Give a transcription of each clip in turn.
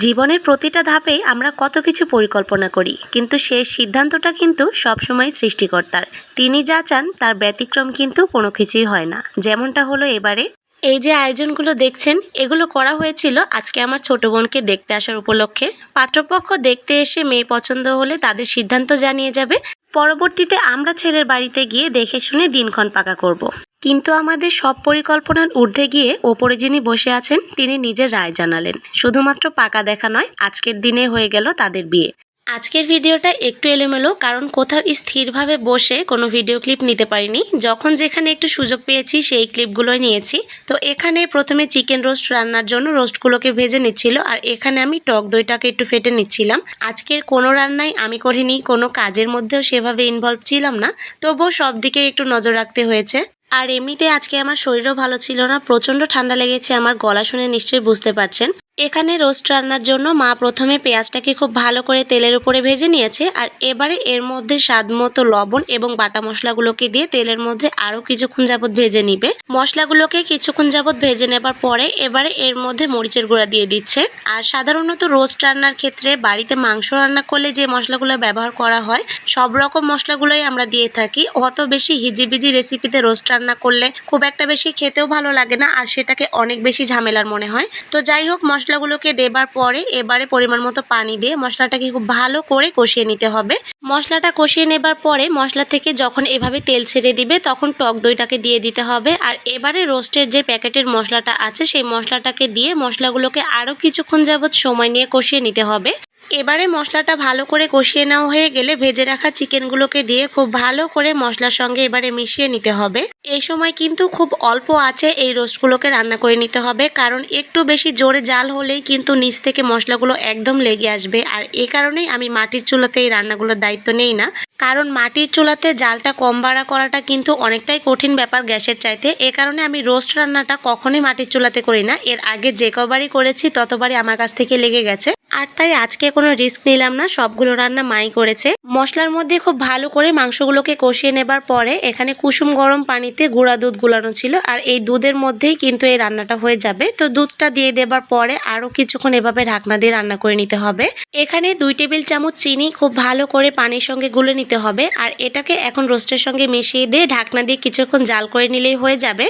জীবনের প্রতিটা ধাপে আমরা কত কিছু পরিকল্পনা করি, কিন্তু শেষ সিদ্ধান্তটা কিন্তু সবসময় সৃষ্টিকর্তার। তিনি যা চান, তার ব্যতিক্রম কিন্তু কোনো কিছুই হয় না। যেমনটা হলো এবারে। এই যে আয়োজনগুলো দেখছেন, এগুলো করা হয়েছিল আজকে আমার ছোট বোনকে দেখতে আসার উপলক্ষে। পাত্রপক্ষ দেখতে এসে মেয়ে পছন্দ হলে তাদের সিদ্ধান্ত জানিয়ে যাবে। পরবর্তীতে আমরা ছেলের বাড়িতে গিয়ে দেখে শুনে দিনক্ষণ পাকা করব। কিন্তু আমাদের সব পরিকল্পনার ঊর্ধ্বে গিয়ে ওপরে যিনি বসে আছেন, তিনি নিজের রায় জানালেন শুধুমাত্র পাকা দেখা নয়, আজকের দিনে হয়ে গেল তাদের বিয়ে আজকের ভিডিওটা একটু এলোমেলো, কারণ কোথাও স্থিরভাবে বসে কোনো ভিডিও ক্লিপ নিতে পারিনি। যখন যেখানে একটু সুযোগ পেয়েছি, সেই ক্লিপগুলোই নিয়েছি। তো এখানে প্রথমে চিকেন রোস্ট রান্নার জন্য রোস্টগুলোকে ভেজে নিচ্ছিল, আর এখানে আমি টক দইটাকে একটু ফেটে নিচ্ছিলাম। আজকের কোনো রান্নাই আমি করিনি, কোনো কাজের মধ্যেও সেভাবে ইনভলভ ছিলাম না। তবুও সব দিকে একটু নজর রাখতে হয়েছে। আর এমনিতে আজকে আমার শরীরও ভালো ছিল না, প্রচণ্ড ঠান্ডা লেগেছে, আমার গলা শুনে নিশ্চয়ই বুঝতে পারছেন। এখানে রোস্ট রান্নার জন্য মা প্রথমে পেঁয়াজটাকে খুব ভালো করে তেলের উপরে ভেজে নিয়েছে আর এবারে এর মধ্যে স্বাদ মতো লবণ এবং বাটা মশলাগুলোকে দিয়ে তেলের মধ্যে আরও কিছুক্ষণ যাবত ভেজে নিবে। মশলাগুলোকে কিছুক্ষণ যাবত ভেজে নেবার পরে এবারে এর মধ্যে মরিচের গুঁড়া দিয়ে দিচ্ছে। আর সাধারণত রোস্ট রান্নার ক্ষেত্রে বাড়িতে মাংস রান্না করলে যে মশলাগুলো ব্যবহার করা হয়, সব রকম মশলাগুলোই আমরা দিয়ে থাকি। অত বেশি হিজিবিজি রেসিপিতে রোস্ট রান্না করলে খুব একটা বেশি খেতেও ভালো লাগে না আর সেটাকে অনেক বেশি ঝামেলার মনে হয়। তো যাই হোক মশলাগুলোকে দেবার পরে এবারে পরিমাণ মতো পানি দিয়ে মশলাটাকে খুব ভালো করে কষিয়ে নিতে হবে। মশলাটা কষিয়ে নেবার পরে মশলা থেকে যখন এভাবে তেল ছেড়ে দিবে, তখন টক দইটাকে দিয়ে দিতে হবে। আর এবারে রোস্টের যে প্যাকেটের মশলাটা আছে, সেই মশলাটাকে দিয়ে মশলাগুলোকে আরও কিছুক্ষণ যাবৎ সময় নিয়ে কষিয়ে নিতে হবে। এবারে মশলাটা ভালো করে কষিয়ে নেওয়া হয়ে গেলে ভেজে রাখা চিকেনগুলোকে দিয়ে খুব ভালো করে মশলার সঙ্গে এবারে মিশিয়ে নিতে হবে। এই সময় কিন্তু খুব অল্প আছে এই রোস্টগুলোকে রান্না করে নিতে হবে, কারণ একটু বেশি জোরে জাল হলেই কিন্তু নিচ থেকে মশলাগুলো একদম লেগে আসবে। আর এ কারণেই আমি মাটির চুলাতে এই রান্নাগুলোর দায়িত্ব নেই না, কারণ মাটির চুলাতে জালটা কম বাড়া করাটা কিন্তু অনেকটাই কঠিন ব্যাপার গ্যাসের চাইতে। এ কারণে আমি রোস্ট রান্নাটা কখনোই মাটির চুলাতে করি না, এর আগে যে কবারই করেছি ততবারই আমার কাছ থেকে লেগে গেছে। আর তাই আজকে কোনো রিস্ক নিলাম না, সবগুলো রান্না মাই করেছে। মশলার মধ্যে খুব ভালো করে মাংসগুলোকে কষিয়ে নেবার পরে এখানে কুসুম গরম পানিতে গুঁড়া দুধ গুলানো ছিল, আর এই দুধের মধ্যেই কিন্তু এই রান্নাটা হয়ে যাবে। তো দুধটা দিয়ে দেবার পরে আরও কিছুক্ষণ এভাবে ঢাকনা দিয়ে রান্না করে নিতে হবে। এখানে দুই টেবিল চামচ চিনি খুব ভালো করে পানির সঙ্গে গুলে নিতে হবে, আর এটাকে এখন রোস্টের সঙ্গে মিশিয়ে দিয়ে ঢাকনা দিয়ে কিছুক্ষণ জাল করে নিলেই হয়ে যাবে।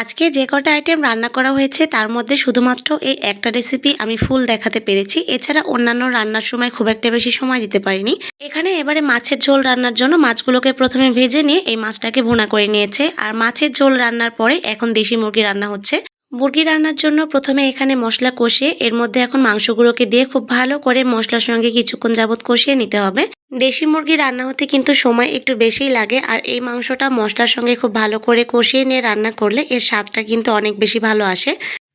আজকে যে কটা আইটেম রান্না করা হয়েছে, তার মধ্যে শুধুমাত্র এই একটা রেসিপি আমি ফুল দেখাতে পেরেছি। এছাড়া অন্যান্য রান্নার সময় খুব একটা বেশি সময় দিতে পারিনি। এখানে এবারে মাছের ঝোল রান্নার জন্য মাছগুলোকে প্রথমে ভেজে নিয়ে এই মাছটাকে ভুনা করে নিয়েছে। আর মাছের ঝোল রান্নার পরে এখন দেশি মুরগি রান্না হচ্ছে। মুরগি রান্নার জন্য প্রথমে এখানে মশলা কষিয়ে, এর মধ্যে এখন মাংসগুলোকে দিয়ে খুব ভালো করে মশলার সঙ্গে কিছুক্ষণ যাবত কষিয়ে নিতে হবে। দেশি মুরগি রান্না হতে কিন্তু সময় একটু বেশিই লাগে, আর এই মাংসটা মশলার সঙ্গে খুব ভালো করে কষিয়ে নিয়ে রান্না করলে এর স্বাদটা কিন্তু অনেক বেশি ভালো আসে।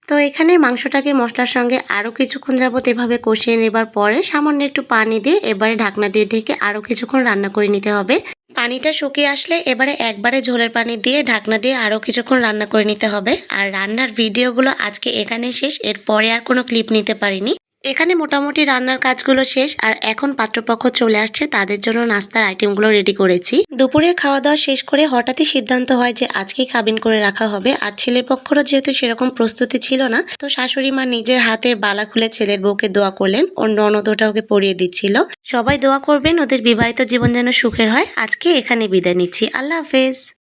তো এখানে মাংসটাকে মশলার সঙ্গে আরও কিছুক্ষণ যাবত এভাবে কষিয়ে নেবার পরে সামান্য একটু পানি দিয়ে এবারে ঢাকনা দিয়ে ঢেকে আরও কিছুক্ষণ রান্না করে নিতে হবে। পানিটা শুকিয়ে আসলে এবারে একবারে ঝোলের পানি দিয়ে ঢাকনা দিয়ে আরও কিছুক্ষণ রান্না করে নিতে হবে। আর রান্নার ভিডিওগুলো আজকে এখানে শেষ এর পরে আর কোনো ক্লিপ নিতে পারিনি। এখানে মোটামুটি রান্নার কাজগুলো শেষ আর এখন পাত্রপক্ষ চলে আসছে, তাদের জন্য নাস্তার আইটেমগুলো রেডি করেছি। দুপুরের খাওয়া দাওয়া শেষ করে হঠাৎই সিদ্ধান্ত হয় যে আজকেই কাবিন করে রাখা হবে আর ছেলে পক্ষরও যেহেতু সেরকম প্রস্তুতি ছিল না, তো শাশুড়ি মা নিজের হাতের বালা খুলে ছেলের বউকে দোয়া করলেন ওর ননদ ওটা ওকে পরিয়ে দিচ্ছিল। সবাই দোয়া করবেন, ওদের বিবাহিত জীবন যেন সুখের হয়। আজকে এখানে বিদায় নিচ্ছি। আল্লাহ হাফেজ।